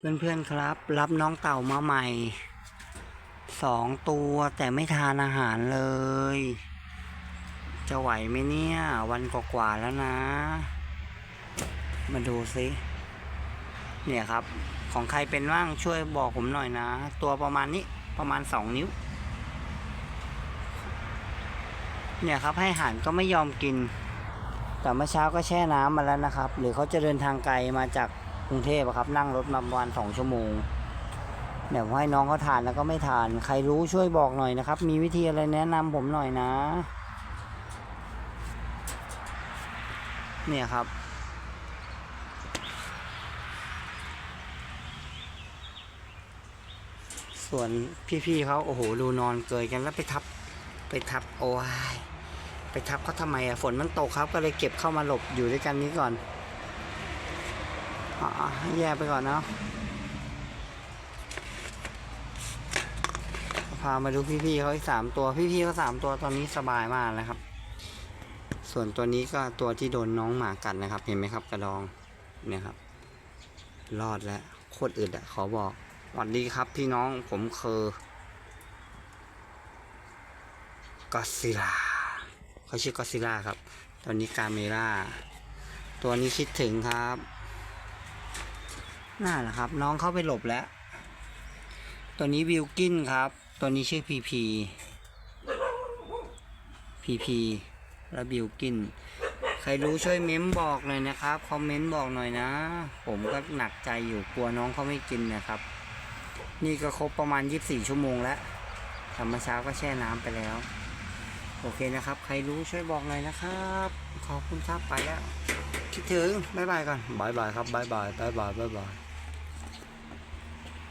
เพื่อนๆครับ รับน้องเต่ามาใหม่สองตัวแต่ไม่ทานอาหารเลย จะไหวไหมเนี่ย วันกว่าๆแล้วนะ มาดูสิเนี่ยครับ ของใครเป็นบ้างช่วยบอกผมหน่อยนะ ตัวประมาณนี้ประมาณสองนิ้ว เนี่ยครับให้อาหารก็ไม่ยอมกิน แต่เมื่อเช้าก็แช่น้ำมาแล้วนะครับ หรือเขาจะเดินทางไกลมาจาก กรุงเทพะครับ นั่งรถมาประมาณสองชั่วโมงเดี๋ยวให้น้องเขาทานแล้วก็ไม่ทาน ใครรู้ช่วยบอกหน่อยนะครับ มีวิธีอะไรแนะนำผมหน่อยนะ เนี่ยครับ ส่วนพี่ๆเขาโอ้โหดูนอนเกยกันแล้วไปทับ ไปทับโอ้ยไปทับเขาทำไมอะฝนมันตกครับ ก็เลยเก็บเข้ามาหลบอยู่ด้วยกันนี้ก่อน แยกไปก่อนเนาะพามาดูพี่ๆเขาอีกสามตัวพี่ๆเขาสามตัวตอนนี้สบายมากนะครับ ส่วนตัวนี้ก็ตัวที่โดนน้องหมากัดนะครับ เห็นไหมครับกระดองเนี่ยครับ รอดแล้วโคตรอึดอะขอบอกสวัสดีครับพี่น้องผมคือก็ซิล่าเขาชื่อก็ซิล่าครับ ตอนนี้กาเมล่าตัวนี้คิดถึงครับ น่าแหละครับ น้องเข้าไปหลบแล้ว ตัวนี้วิลกินครับ ตัวนี้ชื่อพีพีพีพีและบิลกิน ใครรู้ช่วยเม้มบอกหน่อยนะครับ คอมเมนต์บอกหน่อยนะ ผมก็หนักใจอยู่กลัวน้องเขาไม่กินนะครับ นี่ก็ครบประมาณ 24 ชั่วโมงแล้วทำมาเช้าก็แช่น้ำไปแล้ว โอเคนะครับ ใครรู้ช่วยบอกหน่อยนะครับ ขอบคุณครับไปแล้ว คิดถึง บ๊ายบายก่อนบ๊ายบายครับบ๊ายบายบ๊ายบายบ๊ายบาย